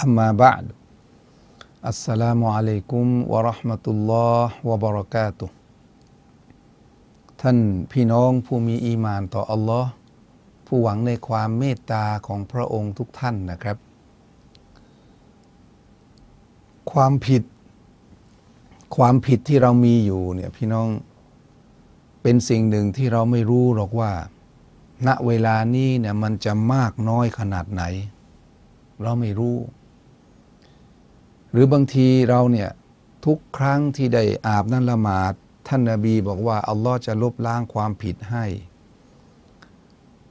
อัมมาบะดอัสสลามุอะลัยกุมวะเราะห์มะตุลลอฮ์วะบะเราะกาตุท่านพี่น้องผู้มีอีมานต่ออัลลอฮ์ผู้หวังในความเมตตาของพระองค์ทุกท่านนะครับ ความผิด ความผิดที่เรามีอยู่เนี่ยพี่น้องเป็นสิ่งหนึ่งที่เราไม่รู้หรอกว่า ณเวลานี้เนี่ยมันจะมากน้อยขนาดไหน เราไม่รู้ รือบางทีเราเนี่ยทุกครั้งที่ได้อาบนั่นละหมาดท่านนาบีบอกว่าอัลลอฮ์จะลบล้างความผิดให้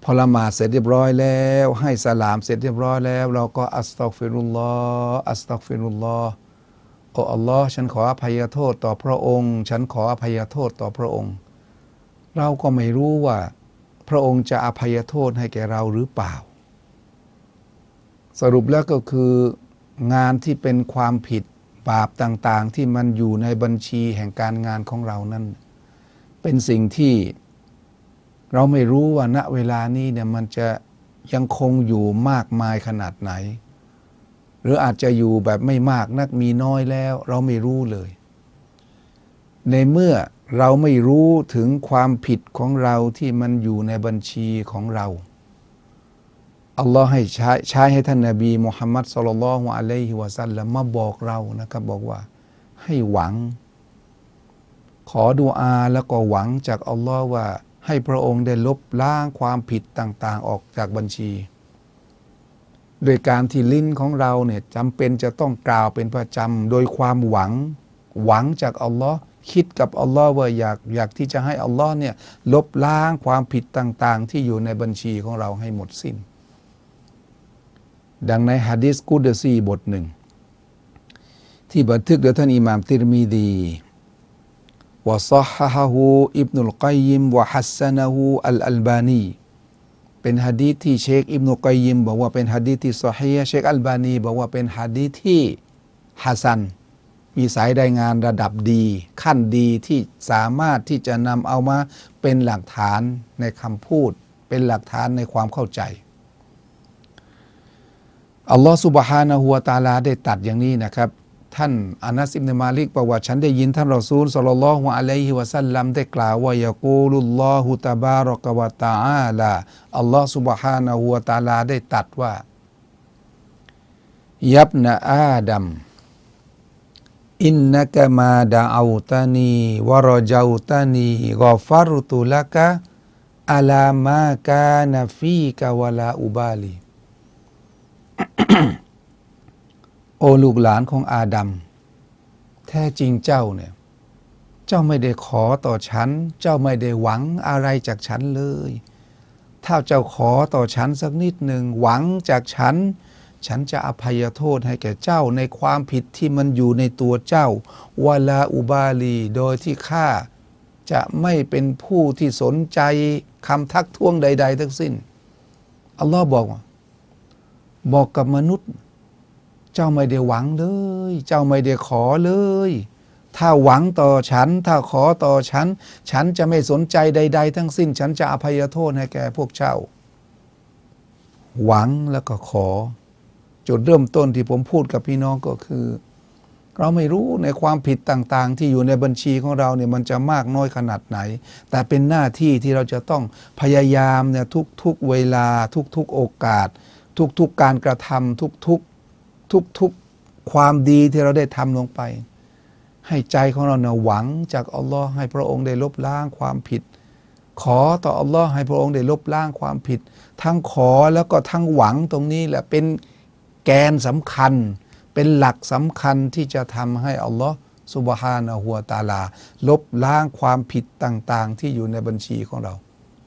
พอละหมาดเสร็จเรียบร้อยแล้ว ให้สลามเสร็จเรียบร้อยแล้ว เราก็อัสตักฟิรุลลอฮ์อัสตักฟิรุลลอฮ์โอ้อัลลอฮ์ฉันขออภัยโทษต่อพระองค์ ฉันขออภัยโทษต่อพระองค์ เราก็ไม่รู้ว่า พระองค์จะอภัยโทษให้แก่เราหรือเปล่า สรุปแล้วก็คือ งานที่เป็นความผิดบาปต่างๆ ที่มันอยู่ในบัญชีแห่งการงานของเรานั้น เป็นสิ่งที่เราไม่รู้ว่าณเวลานี้เนี่ยมันจะยังคงอยู่มากมายขนาดไหน หรืออาจจะอยู่แบบไม่มากนักมีน้อยแล้ว เราไม่รู้เลย ในเมื่อเราไม่รู้ถึงความผิดของเราที่มันอยู่ในบัญชีของเรา อัลลอฮ์ให้ใช้ใช้ให้ท่านนาบีมุฮัมมัดสุลลัลฮุอะลัยฮิวะสัลลัมมาบอกเรานะครับบอกว่าให้หวัง ขอดูอาแล้วก็หวังจากอัลลอฮ์ว่าให้พระองค์ได้ลบล้างความผิดต่างๆ ออกจากบัญชี โดยการที่ลิ้นของเราเนี่ยจำเป็นจะต้องกล่าวเป็นประจำโดยความหวัง หวังจากอัลลอฮ์คิดกับอัลลอฮ์ว่าอยากอยากที่จะให้อัลลอฮ์เนี่ยลบล้างความผิดต่างๆ ที่อยู่ในบัญชีของเราให้หมดสิ้น ดังในฮะดิษกุดซีบทหนึ่ง ที่บันทึกโดยท่านอิหม่ามติรมีดีวะซอฮฮะฮูอิบนุลกัยยิมวะฮัสซนะฮูอัลอัลบานีเป็นฮะดีษที่เชคอิบนุกัยยิมบอกว่าเป็นฮะดีษที่ซอฮีเชคอัลบานีบอกว่าเป็นฮะดีษที่ฮัสซันมีสายรายงานระดับดี ขั้นดีที่สามารถที่จะนำเอามาเป็นหลักฐานในคำพูด เป็นหลักฐานในความเข้าใจ อัลลอฮ์สุบฮานะฮูวะตาลาได้ตัดอย่างนี้นะครับ ท่านอานัสิบเนมาลิกบอกว่าฉันได้ยินท่านรอซูลสลลัลฮุอะลัยฮิวะสัลลัมได้กล่าวว่ายะกูลุลลอฮุตะบารอกะวะตะอาลาอัลลอฮ์สุบฮานะฮูวะตาลาได้ตัดว่า ยับนะอาดัมอินนักมาดาอูตานีวรจาตานีกอฟารุตุลกะอาลามากานาฟีกะวะลาอุบาลี โอลูกหลานของอาดัม แท้จริงเจ้าเนี่ย เจ้าไม่ได้ขอต่อฉัน เจ้าไม่ได้หวังอะไรจากฉันเลย ถ้าเจ้าขอต่อฉันสักนิดหนึ่งหวังจากฉัน ฉันจะอภัยโทษให้แก่เจ้าในความผิดที่มันอยู่ในตัวเจ้าวาลาอุบาลี โดยที่ข้าจะไม่เป็นผู้ที่สนใจคำทักท้วงใด ๆ ทั้งสิ้น อัลลอฮ์บอกว่า บอกกับมนุษย์ เจ้าไม่ได้หวังเลย เจ้าไม่ได้ขอเลย ถ้าหวังต่อฉัน ถ้าขอต่อฉัน ฉันจะไม่สนใจใด ๆ ทั้งสิ้น ฉันจะอภัยโทษให้แก่พวกเจ้า หวังแล้วก็ขอ จุดเริ่มต้นที่ผมพูดกับพี่น้องก็คือ เราไม่รู้ในความผิดต่างๆ ที่อยู่ในบัญชีของเราเนี่ยมันจะมากน้อยขนาดไหน แต่เป็นหน้าที่ที่เราจะต้องพยายามเนี่ยทุกๆเวลาทุกๆโอกาส ทุกๆการกระทำทุกๆทุกๆความดีที่เราได้ทำลงไป ให้ใจของเราเนี่ยหวังจากอัลลอฮ์ให้พระองค์ได้ลบล้างความผิด ขอต่ออัลลอฮ์ให้พระองค์ได้ลบล้างความผิด ทั้งขอแล้วก็ทั้งหวังตรงนี้แหละเป็นแกนสำคัญ เป็นหลักสำคัญที่จะทำให้อัลลอฮ์สุบฮานะฮัวตาลา ลบล้างความผิดต่างๆ ที่อยู่ในบัญชีของเรา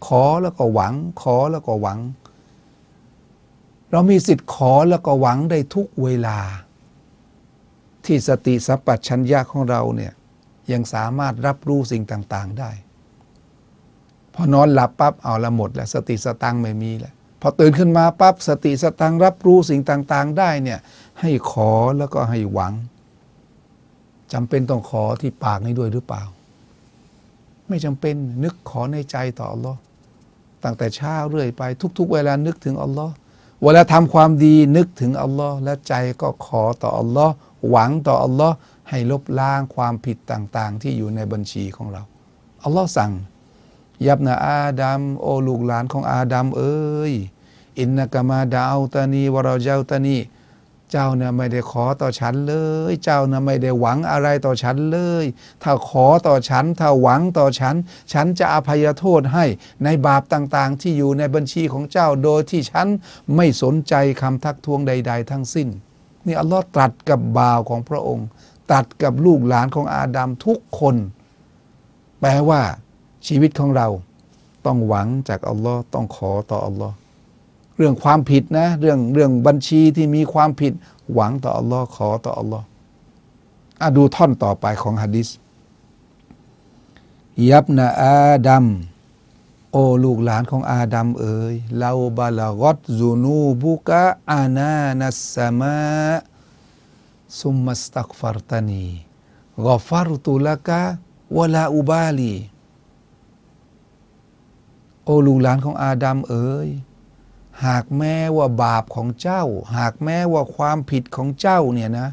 ขอแล้วก็หวัง ขอแล้วก็หวัง เรามีสิทธิ์ขอแล้วก็หวังได้ทุกเวลา ที่สติสัพชัญญะของเราเนี่ยยังสามารถรับรู้สิ่งต่างๆได้ พอนอนหลับปั๊บเอาละหมดแล้วสติสตังไม่มีแล้วพอตื่นขึ้นมาปั๊บสติสตังรับรู้สิ่งต่างๆ ได้เนี่ยให้ขอแล้วก็ให้หวังจำเป็นต้องขอที่ปากนี้ด้วยหรือเปล่า ไม่จำเป็นนึกขอในใจต่ออัลลอฮ์ตั้งแต่เช้าเรื่อยไป ทุก ๆ เวลานึกถึงอัลลอฮ์ เวลาทำความดีนึกถึงอัลลอฮ์และใจก็ขอต่ออัลลอฮ์หวังต่ออัลลอฮ์ให้ลบล้างความผิดต่างๆ ที่อยู่ในบัญชีของเรา อัลลอฮ์สั่ง ยับนะอาดัมโอลูกหลานของอาดัมเอ้ย อินนากามาดาวตานีวเราเจ้าตานี เจ้าเนี่ยไม่ได้ขอต่อฉันเลย เจ้าเนี่ยไม่ได้หวังอะไรต่อฉันเลย ถ้าขอต่อฉัน ถ้าหวังต่อฉัน ฉันจะอภัยโทษให้ในบาปต่างๆ ที่อยู่ในบัญชีของเจ้าโดยที่ฉันไม่สนใจคำทักท้วงใด ๆ ทั้งสิ้น นี่อัลลอฮ์ตรัสกับบ่าวของพระองค์ ตรัสกับลูกหลานของอาดัมทุกคน แปลว่าชีวิตของเราต้องหวังจากอัลลอฮ์ต้องขอต่ออัลลอฮ์ เรื่องความผิดนะ เรื่องเรื่องบัญชีที่มีความผิด หวังต่ออัลลอฮ์ขอต่ออัลลอฮ์อะดูท่อนต่อไปของฮะดิษยับนะอาดัมโอลูกหลานของอาดัมเอ๋ยลาบาลากอตซูนูบุกะอานานัสสมาซุมมัสตักฟารตานีกอฟารตุลกะวะลาอุบาลี โอลูกหลานของอาดัมเอ๋ย หากแม้ว่าบาปของเจ้า หากแม้ว่าความผิดของเจ้าเนี่ยนะ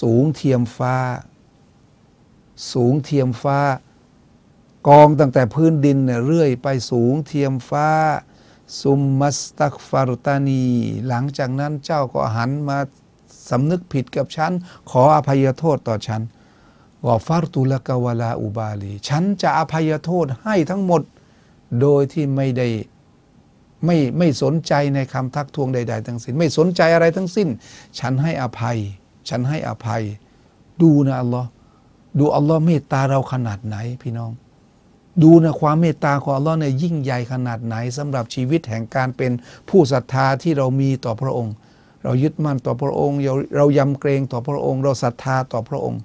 สูงเทียมฟ้า สูงเทียมฟ้า กองตั้งแต่พื้นดินเนี่ยเรื่อยไปสูงเทียมฟ้า ซุมมัสตักฟารตานี หลังจากนั้นเจ้าก็หันมาสำนึกผิดกับฉัน ขออภัยโทษต่อฉันว่าฟารตุลกวลาอุบาลี ฉันจะอภัยโทษให้ทั้งหมด โดยที่ไม่ได้ ไม่ไม่สนใจในคำทักทวงใด ๆ ทั้งสิ้น ไม่สนใจอะไรทั้งสิ้น ฉันให้อภัย ฉันให้อภัย ดูนะอัลลอฮ์ดูอัลลอฮ์เมตตาเราขนาดไหนพี่น้อง ดูนะความเมตตาของอัลลอฮ์เนี่ยยิ่งใหญ่ขนาดไหนสำหรับชีวิตแห่งการเป็นผู้ศรัทธาที่เรามีต่อพระองค์ เรายึดมั่นต่อพระองค์เราเรายำเกรงต่อพระองค์ เราศรัทธาต่อพระองค์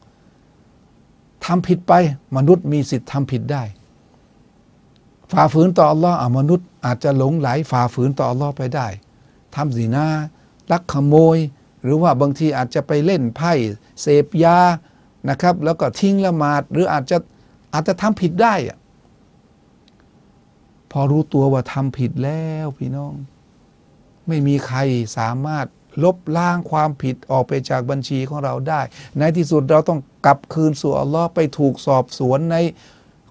ทำผิดไปมนุษย์มีสิทธิ์ทำผิดได้ ฝ่าฝืนต่ออัลลอฮ์มนุษย์ อาจจะหลงไหลฝ่าฝืนต่ออัลลอฮ์ไปได้ทำสีนาลักขโมย หรือว่าบางทีอาจจะไปเล่นไพ่เสพยานะครับ แล้วก็ทิ้งละหมาด หรืออาจจะอาจจะทำผิดได้อะพอรู้ตัวว่าทำผิดแล้วพี่น้อง ไม่มีใครสามารถลบล้างความผิดออกไปจากบัญชีของเราได้ ในที่สุดเราต้องกลับคืนสู่อัลลอฮ์ไปถูกสอบสวนใน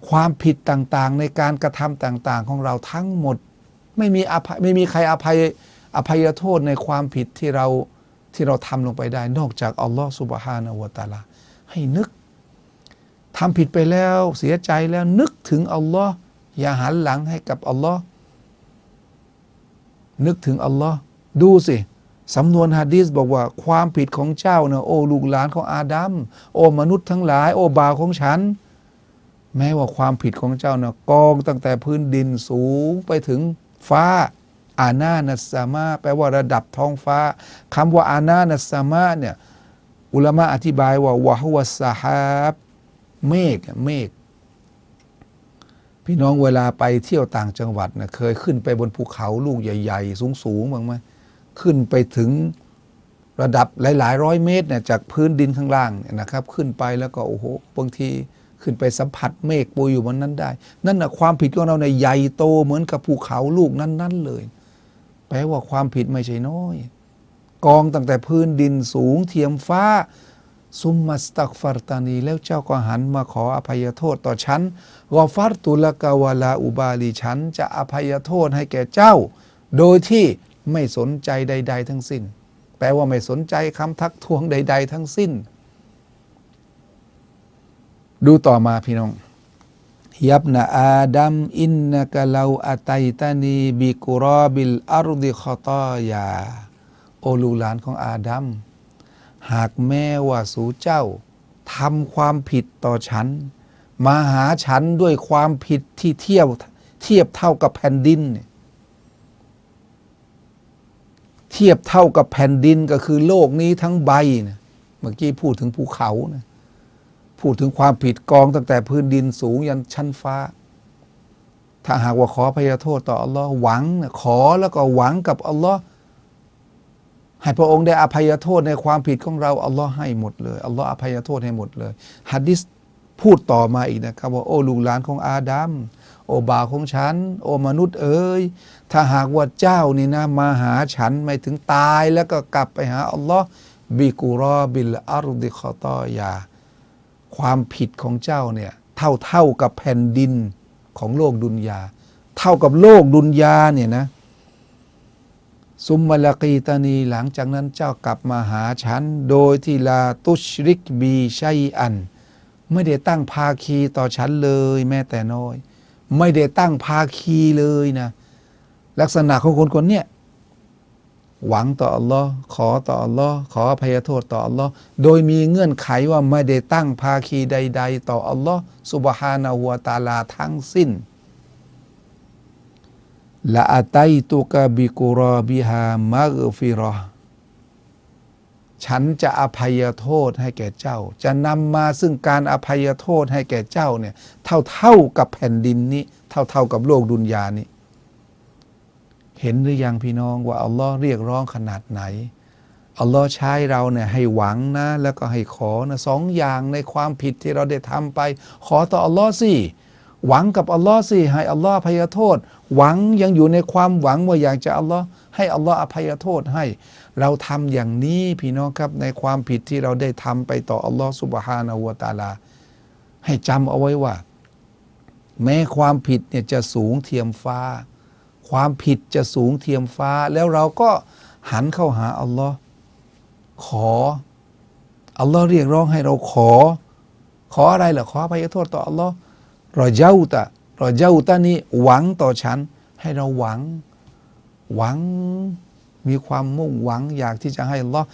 ความผิดต่างๆ ในการกระทำต่างๆ ของเราทั้งหมด ไม่มีอภัยไม่มีใครอภัยอภัยโทษในความผิดที่เราที่เราทำลงไปได้ นอกจากอัลลอฮ์สุบฮานะฮูวตาลา ให้นึกทำผิดไปแล้วเสียใจแล้วนึกถึงอัลลอฮ์อย่าหันหลังให้กับอัลลอฮ์นึกถึงอัลลอฮ์ดูสิสำนวนฮะดีษบอกว่าความผิดของเจ้าเนะโอ้ลูกหลานของอาดัมโอ้มนุษย์ทั้งหลาย โอ้บ่าวของฉัน แม้ว่าความผิดของเจ้านะกองตั้งแต่พื้นดินสูงไปถึงฟ้าอานานัสามาแปลว่าระดับท้องฟ้าคำว่าอานานัสามาเนี่ยอุลามะอธิบายว่าวะฮุวัสสาฮับเมฆเมฆพี่น้องเวลาไปเที่ยวต่างจังหวัดนะเคยขึ้นไปบนภูเขาลูกใหญ่ ๆ สูงๆบ้างไหมขึ้นไปถึงระดับหลายๆร้อยเมตรเนี่ยจากพื้นดินข้างล่างเนี่ยนะครับ ขึ้นไปแล้วก็โอ้โหบางที ขึ้นไปสัมผัสเมฆปุยอยู่บนนั้นได้ นั่นนะความผิดของเราในใหญ่โตเหมือนกับภูเขาลูกนั้น ๆ เลย แปลว่าความผิดไม่ใช่น้อย กองตั้งแต่พื้นดินสูงเทียมฟ้า ซุมมัสตักฟารตานี แล้วเจ้าก็หันมาขออภัยโทษต่อฉันวอฟัรตุลกาวาลาอุบาลีฉัน จะอภัยโทษให้แก่เจ้า โดยที่ไม่สนใจใด ๆ ทั้งสิ้น แปลว่าไม่สนใจคำทักท้วงใด ๆ ทั้งสิ้น ดูต่อมาพี่น้องยับนะอาดัมอินนะกะเลาอาไตตานีบิกุรอบิลอารุดิคอตอยา โอลูหลานของอาดัมหากแม้ว่าสูเจ้าทำความผิดต่อฉัน มาหาฉันด้วยความผิดที่เทียบเทียบเท่ากับแผ่นดินเนี่ยเทียบเท่ากับแผ่นดินก็คือโลกนี้ทั้งใบนะเมื่อกี้พูดถึงภูเขานะ พูดถึงความผิดกองตั้งแต่พื้นดินสูงยันชั้นฟ้า ถ้าหากว่าขอพยโทษต่ออัลลอฮ์หวังขอแล้วก็หวังกับอัลลอฮ์ให้พระองค์ได้อภัยโทษในความผิดของเราอัลลอฮ์ให้หมดเลยอัลลอฮ์อภัยโทษให้หมดเลยฮัดดิสพูดต่อมาอีกนะครับว่าโอ้ลูกหลานของอาดัมโอบาของฉัน โอมนุษย์เอ๋ยถ้าหากว่าเจ้านี่นะ มาหาฉันไม่ถึงตายแล้วก็กลับไปหาอัลลอฮ์บิกุรอบิลอารุดิคอตอยา ความผิดของเจ้าเนี่ยเท่าเท่ากับแผ่นดินของโลกดุนยา เท่ากับโลกดุนยาเนี่ยนะซุมมาลกีตานีหลังจากนั้นเจ้ากลับมาหาฉัน โดยที่ลาตุชริกบีชัยอัน ไม่ได้ตั้งภาคีต่อฉันเลยแม้แต่น้อย ไม่ได้ตั้งภาคีเลยนะ ลักษณะของคนคนเนี้ย หวังต่ออัลลอฮ์ขอต่ออัลลอฮ์ขออภัยโทษต่ออัลลอฮ์โดยมีเงื่อนไขว่าไม่ได้ตั้งภาคีใด ๆ ต่ออัลลอฮ์สุบฮานาหัวตาลาทั้งสิ้นละอาไตตุกะบิกุรอบิฮามักฟิรอห์ฉันจะอภัยโทษให้แก่เจ้า จะนำมาซึ่งการอภัยโทษให้แก่เจ้าเนี่ยเท่าเท่ากับแผ่นดินนี้ เท่าเท่ากับโลกดุนยานี้ เห็นหรือยังพี่น้องว่าอัลลอฮ์เรียกร้องขนาดไหนอัลลอฮ์ใช้เราเนี่ยให้หวังนะ แล้วก็ให้ขอนะสองอย่างในความผิดที่เราได้ทำไป ขอต่ออัลลอฮ์สิหวังกับอัลลอฮ์สิให้อัลลอฮ์อภัยโทษ หวังยังอยู่ในความหวังว่าอยากจะอัลลอฮ์ให้อัลลอฮ์อภัยโทษให้ เราทำอย่างนี้พี่น้องครับในความผิดที่เราได้ทำไปต่ออัลลอฮ์สุบฮานาหัวตาลา ให้จำเอาไว้ว่า แม้ความผิดเนี่ยจะสูงเทียมฟ้า ความผิดจะสูงเทียมฟ้า แล้วเราก็หันเข้าหาอัลลอฮ์ขออัลลอฮ์เรียกร้องให้เราขอ ขออะไรล่ะขออภัยโทษต่ออัลลอฮ์รอเจ้าตะรอเจ้าตะนี่หวังต่อฉัน ให้เราหวังหวังมีความมุ่งหวังอยากที่จะให้อัลลอฮ์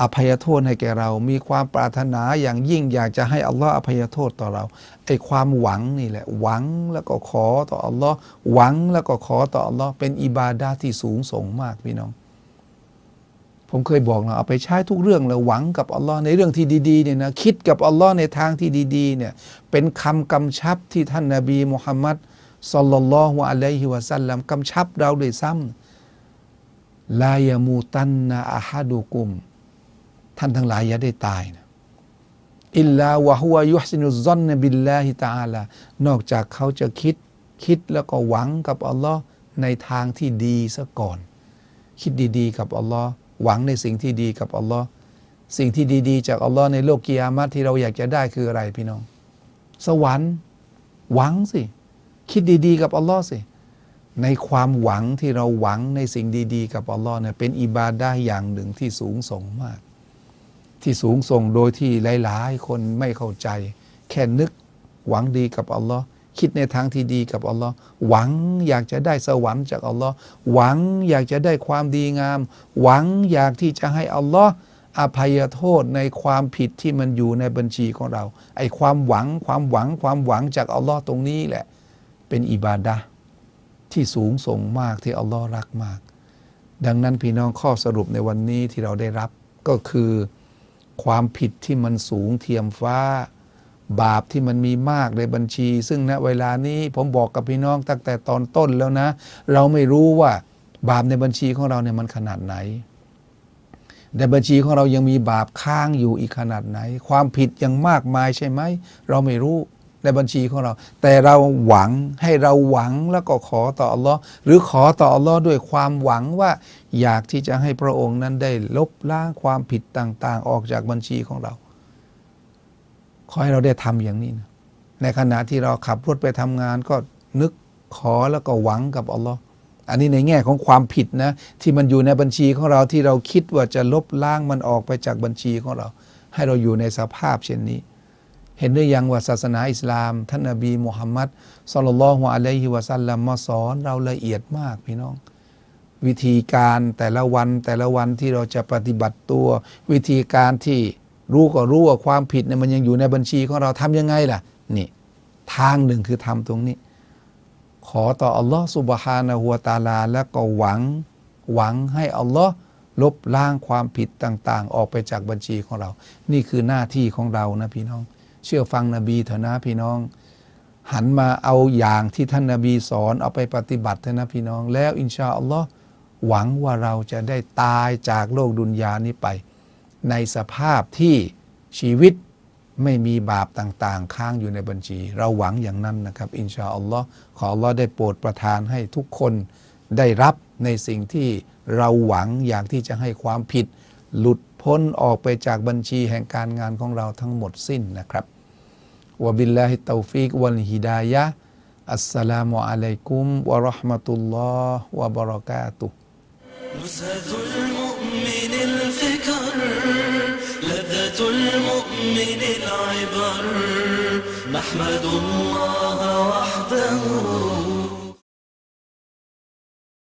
อภัยโทษให้แก่เรา มีความปรารถนาอย่างยิ่งอยากจะให้อัลลอฮ์อภัยโทษต่อเราไอ้ความหวังนี่แหละ หวังแล้วก็ขอต่ออัลลอฮ์หวังแล้วก็ขอต่ออัลลอฮ์เป็นอิบาดาที่สูงส่งมากพี่น้อง ผมเคยบอกนะเอาไปใช้ทุกเรื่องเลยหวังกับอัลลอฮ์ในเรื่องที่ดีๆเนี่ยนะคิดกับอัลลอฮ์ในทางที่ดีๆเนี่ยเป็นคำกำชับที่ท่านนาบีมุฮัมมัดสัลลัลลอฮุอะลัยฮิวะสัลลัมกำชับเราด้วยซ้ำลายามูตันนาอาฮัดุกุม ท่านทั้งหลายอย่าได้ตายนะอิลลาวะฮุวายุฮซินุซอนนบิลลาฮิตาลานอกจากเขาจะคิดคิดแล้วก็หวังกับอัลลอฮ์ในทางที่ดีซะก่อน คิดดีๆ กับอัลลอฮ์หวังในสิ่งที่ดีกับอัลลอฮ์สิ่งที่ดีๆ จากอัลลอฮ์ในโลกกิยามัตที่เราอยากจะได้คืออะไรพี่น้อง สวรรค์หวังสิ คิดดีๆ กับอัลลอฮ์สิ ในความหวังที่เราหวังในสิ่งดีๆ กับอัลลอฮ์เนี่ยเป็นอิบาดาอย่างหนึ่งที่สูงส่งมาก ที่สูงส่งโดยที่หลาย ๆ คนไม่เข้าใจ แค่นึกหวังดีกับอัลลอฮ์คิดในทางที่ดีกับอัลลอฮ์หวังอยากจะได้สวรรค์จากอัลลอฮ์หวังอยากจะได้ความดีงาม หวังอยากที่จะให้อัลลอฮ์อภัยโทษในความผิดที่มันอยู่ในบัญชีของเรา ไอ้ความหวังความหวังความหวังจากอัลลอฮ์ตรงนี้แหละ เป็นอิบาดะที่สูงส่งมากที่อัลลอฮ์รักมาก ดังนั้นพี่น้องข้อสรุปในวันนี้ที่เราได้รับก็คือ ความผิดที่มันสูงเทียมฟ้า บาปที่มันมีมากในบัญชี ซึ่งณเวลานี้ผมบอกกับพี่น้องตั้งแต่ตอนต้นแล้วนะ เราไม่รู้ว่าบาปในบัญชีของเราเนี่ยมันขนาดไหนในบัญชีของเรายังมีบาปค้างอยู่อีกขนาดไหน ความผิดยังมากมายใช่ไหม เราไม่รู้ในบัญชีของเรา แต่เราหวังให้เราหวังแล้วก็ขอต่ออัลลอฮ์หรือขอต่ออัลลอฮ์ด้วยความหวังว่า อยากที่จะให้พระองค์นั้นได้ลบล้างความผิดต่าง ๆ ออกจากบัญชีของเรา ขอให้เราได้ทำอย่างนี้นะในขณะที่เราขับรถไปทำงานก็นึกขอแล้วก็หวังกับอัลลอฮ์อันนี้ในแง่ของความผิดนะ ที่มันอยู่ในบัญชีของเราที่เราคิดว่าจะลบล้างมันออกไปจากบัญชีของเรา ให้เราอยู่ในสภาพเช่นนี้ เห็นหรือยังว่าศาสนาอิสลาม ท่านนบีมุฮัมมัดสุลลัลลอฮุอะลัยฮิวะสัลลัมมาสอนเราละเอียดมากพี่น้อง วิธีการแต่ละวันแต่ละวันที่เราจะปฏิบัติตัว วิธีการที่รู้ก็รู้ว่าความผิดเนี่ยมันยังอยู่ในบัญชีของเราทำยังไงล่ะนี่ทางหนึ่งคือทำตรงนี้ ขอต่ออัลลอฮ์สุบฮานะฮัวตาลา แล้วก็หวังหวังให้อัลลอฮ์ลบล้างความผิดต่างๆ ออกไปจากบัญชีของเรา นี่คือหน้าที่ของเรานะพี่น้อง เชื่อฟังนบีเถอะนะพี่น้อง หันมาเอาอย่างที่ท่านนาบีสอนเอาไปปฏิบัติเถอะนะพี่น้อง แล้วอินชาอัลลอฮ์ หวังว่าเราจะได้ตายจากโลกดุนยานี้ไป ในสภาพที่ชีวิตไม่มีบาปต่างๆ ค้างอยู่ในบัญชี เราหวังอย่างนั้นนะครับ อินชาอัลลอฮ์ขออัลลอฮ์ได้โปรดประทานให้ทุกคนได้รับในสิ่งที่เราหวังอยากที่จะให้ความผิด หลุดพ้นออกไปจากบัญชีแห่งการงานของเราทั้งหมดสิ้นนะครับวบิลลาฮิตตอฟิกวัลฮิดายะอัสสลามุอะลัยกุมวะราะห์มะตุลลอฮ์วะบะเราะกาตุฮ์ نزهة المؤمن الفكر لذة المؤمن العبر نحمد الله وحده